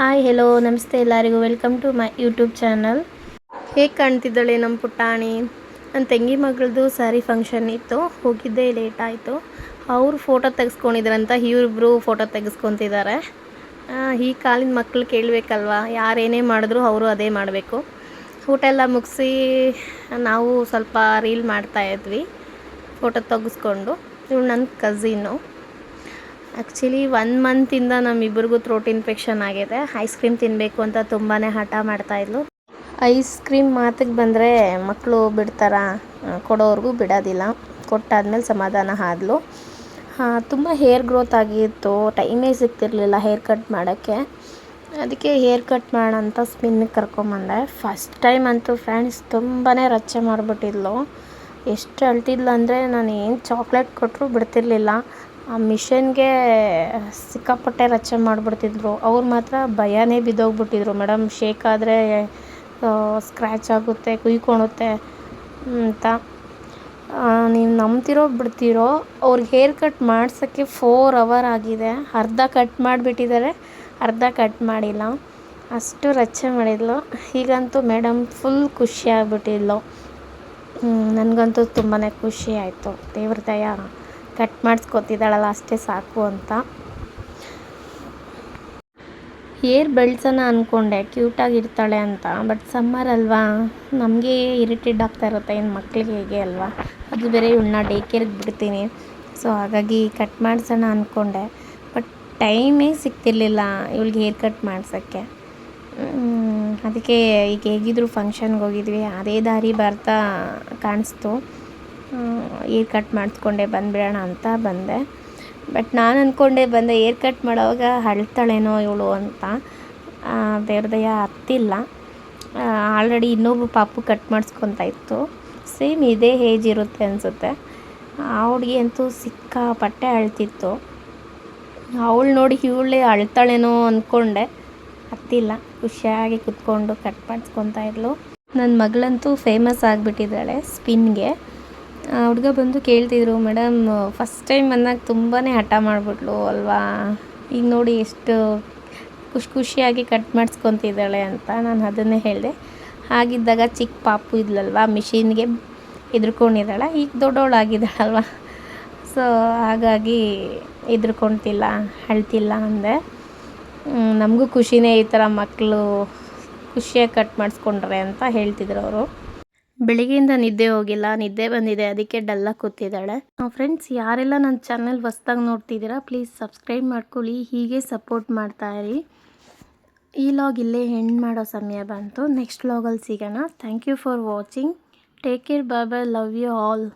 Hi hello ನಮಸ್ತೆ ಎಲ್ಲರಿಗೂ. Welcome to my YouTube channel ಹೇಗೆ ಕಾಣ್ತಿದ್ದಾಳೆ ನಮ್ಮ ಪುಟಾಣಿ? ನನ್ನ ತಂಗಿ ಮಗಳದು ಸ್ಯಾರಿ ಫಂಕ್ಷನ್ ಇತ್ತು, ಹೋಗಿದ್ದೆ ಲೇಟ್ ಆಯಿತು. ಅವರು ಫೋಟೋ ತೆಗೆಸ್ಕೊಂಡಿದ್ರಂತ, ಇವ್ರಿಬ್ರು ಫೋಟೋ ತೆಗೆಸ್ಕೊತಿದ್ದಾರೆ ಈ ಕಾಲಿನ ಮಕ್ಕಳು ಕೇಳಬೇಕಲ್ವಾ? ಯಾರೇನೇ ಮಾಡಿದ್ರು ಅವರು ಅದೇ ಮಾಡಬೇಕು. ಊಟ ಎಲ್ಲ ಮುಗಿಸಿ, ನಾವು ಸ್ವಲ್ಪ ರೀಲ್ ಮಾಡ್ತಾ ಇದ್ವಿ ಫೋಟೋ ತೆಗೆಸ್ಕೊಂಡು. ಇವಳು ನನ್ನ ಕಝಿನ್ನು ಆ್ಯಕ್ಚುಲಿ ಒನ್ ಮಂತಿಂದ ನಮ್ಮಿಬ್ಬರಿಗೂ ಥ್ರೋಟ್ ಇನ್ಫೆಕ್ಷನ್ ಆಗಿದೆ. ಐಸ್ ಕ್ರೀಮ್ ತಿನ್ನಬೇಕು ಅಂತ ತುಂಬಾ ಹಠ ಮಾಡ್ತಾಯಿದ್ಲು ಐಸ್ ಕ್ರೀಮ್ ಮಾತಿಗೆ ಬಂದರೆ ಮಕ್ಕಳು ಬಿಡ್ತಾರ ಕೊಡೋವ್ರಿಗೂ ಬಿಡೋದಿಲ್ಲ. ಕೊಟ್ಟಾದ್ಮೇಲೆ ಸಮಾಧಾನ ಆದ್ಲು. ತುಂಬ ಹೇರ್ ಗ್ರೋತ್ ಆಗಿತ್ತು. ಟೈಮೇ ಸಿಗ್ತಿರ್ಲಿಲ್ಲ ಹೇರ್ ಕಟ್ ಮಾಡೋಕ್ಕೆ. ಅದಕ್ಕೆ ಹೇರ್ ಕಟ್ ಮಾಡೋಣ ಅಂತ ಸ್ಪಿನ್ನಿಗೆ ಕರ್ಕೊಂಬಂದೆ ಫಸ್ಟ್ ಟೈಮ್ ಅಂತೂ ಫ್ರೆಂಡ್ಸ್ ತುಂಬಾ ರಚ್ಚೆ ಮಾಡಿಬಿಟ್ಟಿದ್ಲು. ಎಷ್ಟು ಅಳ್ತಿದ್ಲು ಅಂದರೆ ನಾನು ಏನು ಚಾಕ್ಲೇಟ್ ಕೊಟ್ಟರು ಬಿಡ್ತಿರ್ಲಿಲ್ಲ. ಆ ಮಿಷನ್ಗೆ ಸಿಕ್ಕಾಪಟ್ಟೆ ರಚ್ಚೆ ಮಾಡಿಬಿಡ್ತಿದ್ರು. ಅವ್ರು ಮಾತ್ರ ಭಯನೇ ಬಿದ್ದೋಗ್ಬಿಟ್ಟಿದ್ರು. ಮೇಡಮ್ ಶೇಕ್ ಆದರೆ ಸ್ಕ್ರ್ಯಾಚ್ ಆಗುತ್ತೆ, ಕುಯ್ಕೊಳುತ್ತೆ ಅಂತ. ನೀವು ನಂಬ್ತಿರೋ, ಬಿಡ್ತಿರೋ ಅವ್ರಿಗೆ ಹೇರ್ ಕಟ್ ಮಾಡ್ಸೋಕ್ಕೆ ಫೋರ್ ಅವರ್ ಆಗಿದೆ. ಅರ್ಧ ಕಟ್ ಮಾಡಿಬಿಟ್ಟಿದ್ದಾರೆ ಅರ್ಧ ಕಟ್ ಮಾಡಿಲ್ಲ. ಅಷ್ಟು ರಚ್ಚೆ ಮಾಡಿದ್ಲು. ಈಗಂತೂ ಮೇಡಮ್ ಫುಲ್ ಖುಷಿ ಆಗ್ಬಿಟ್ಟಿದ್ಲು. ನನಗಂತೂ ತುಂಬಾ ಖುಷಿ ಆಯಿತು. ದೇವ್ರ ದಯ. ಕಟ್ ಮಾಡಿಸ್ಕೊತಿದ್ದಾಳಲ್ಲ, ಅಷ್ಟೇ ಸಾಕು ಅಂತ. ಹೇರ್ ಬೆಳ್ಸೋಣ ಅಂದ್ಕೊಂಡೆ ಕ್ಯೂಟಾಗಿರ್ತಾಳೆ ಅಂತ. ಬಟ್ ಸಮ್ಮರ್ ಅಲ್ವಾ? ನಮಗೆ ಇರಿಟೇಟ್ ಆಗ್ತಾ ಇರುತ್ತೆ ಇನ್ನು ಮಕ್ಕಳಿಗೆ ಹೇಗೆ ಅಲ್ವಾ? ಅದು ಬೇರೆ ಇವ್ನ ಡೇ ಕೇರ್ಗೆ ಬಿಡ್ತೀನಿ. ಸೊ ಹಾಗಾಗಿ ಕಟ್ ಮಾಡಿಸೋಣ ಅಂದ್ಕೊಂಡೆ ಬಟ್ ಟೈಮೇ ಸಿಗ್ತಿರ್ಲಿಲ್ಲ ಇವಳಿಗೆ ಹೇರ್ ಕಟ್ ಮಾಡ್ಸೋಕ್ಕೆ. ಅದಕ್ಕೆ ಈಗ ಹೇಗಿದ್ರು ಫಂಕ್ಷನ್ಗೆ ಹೋಗಿದ್ವಿ. ಅದೇ ದಾರಿ ಬರ್ತಾ ಕಾಣಿಸ್ತು. ಏರ್ ಕಟ್ ಮಾಡಿಸ್ಕೊಂಡೆ ಬಂದುಬಿಡೋಣ ಅಂತ ಬಂದೆ. ಬಟ್ ನಾನು ಅಂದ್ಕೊಂಡೆ ಬಂದೆ, ಏರ್ ಕಟ್ ಮಾಡೋವಾಗ ಅಳ್ತಾಳೇನೋ ಇವಳು ಅಂತ. ದೇವ್ರದಯ ಹತ್ತಿಲ್ಲ ಆಲ್ರೆಡಿ ಇನ್ನೊಬ್ಬ ಪಾಪು ಕಟ್ ಮಾಡಿಸ್ಕೊತಾ ಇತ್ತು. ಸೇಮ್ ಇದೇ ಏಜ್ ಇರುತ್ತೆ ಅನಿಸುತ್ತೆ. ಆ ಹುಡುಗಿ ಅಂತೂ ಸಿಕ್ಕಾಪಟ್ಟೆ ಅಳ್ತಿತ್ತು. ಅವಳು ನೋಡಿ ಇವಳೇ ಅಳ್ತಾಳೇನೋ ಅಂದ್ಕೊಂಡೆ ಹತ್ತಿಲ್ಲ ಖುಷಿಯಾಗಿ ಕುತ್ಕೊಂಡು ಕಟ್ ಮಾಡಿಸ್ಕೊತಾ ಇದ್ಲು. ನನ್ನ ಮಗಳಂತೂ ಫೇಮಸ್ ಆಗಿಬಿಟ್ಟಿದ್ದಾಳೆ, ಸ್ಪಿನ್ಗೆ. ಹುಡುಗ ಬಂದು ಕೇಳ್ತಿದ್ರು ಮೇಡಮ್ ಫಸ್ಟ್ ಟೈಮ್ ಬಂದಾಗ ತುಂಬಾ ಹಠ ಮಾಡಿಬಿಟ್ಲು ಅಲ್ವಾ? ಈಗ ನೋಡಿ ಎಷ್ಟು ಖುಷಿ ಖುಷಿಯಾಗಿ ಕಟ್ ಮಾಡಿಸ್ಕೊತಿದ್ದಾಳೆ ಅಂತ ನಾನು ಅದನ್ನೇ ಹೇಳಿದೆ. ಹಾಗಿದ್ದಾಗ ಚಿಕ್ಕ ಪಾಪು ಇದ್ಲಲ್ವ, ಮಿಷಿನ್ಗೆ ಹೆದ್ರ್ಕೊಂಡಿದ್ದಾಳೆ, ಈಗ ದೊಡ್ಡವಳಾಗಿದ್ದಾಳಲ್ವ? ಸೊ ಹಾಗಾಗಿ ಹೆದ್ರ್ಕೊಳ್ತಿಲ್ಲ ಅಳ್ತಿಲ್ಲ ಅಂದೆ. ನಮಗೂ ಖುಷಿನೇ ಈ ಥರ ಮಕ್ಕಳು ಖುಷಿಯಾಗಿ ಕಟ್ ಮಾಡಿಸ್ಕೊಂಡ್ರೆ ಅಂತ ಹೇಳ್ತಿದ್ರು ಅವರು. ಬೆಳಿಗ್ಗೆಯಿಂದ ನಿದ್ದೆ ಹೋಗಿಲ್ಲ, ನಿದ್ದೆ ಬಂದಿದೆ, ಅದಕ್ಕೆ ಡಲ್ಲಾಗಿ ಕೂತಿದ್ದಾಳೆ. ಫ್ರೆಂಡ್ಸ್ ಯಾರೆಲ್ಲ ನನ್ನ ಚಾನಲ್ ಹೊಸ್ದಾಗಿ ನೋಡ್ತಿದ್ದೀರಾ ಪ್ಲೀಸ್ ಸಬ್ಸ್ಕ್ರೈಬ್ ಮಾಡ್ಕೊಳ್ಳಿ, ಹೀಗೆ ಸಪೋರ್ಟ್ ಮಾಡ್ತಾ ಇರಿ. ಈ ಲಾಗ್ ಇಲ್ಲೇ ಎಂಡ್ ಮಾಡೋ ಸಮಯ ಬಂತು. ನೆಕ್ಸ್ಟ್ ಲಾಗಲ್ಲಿ ಸಿಗೋಣ. Thank you for watching take care bye bye love you all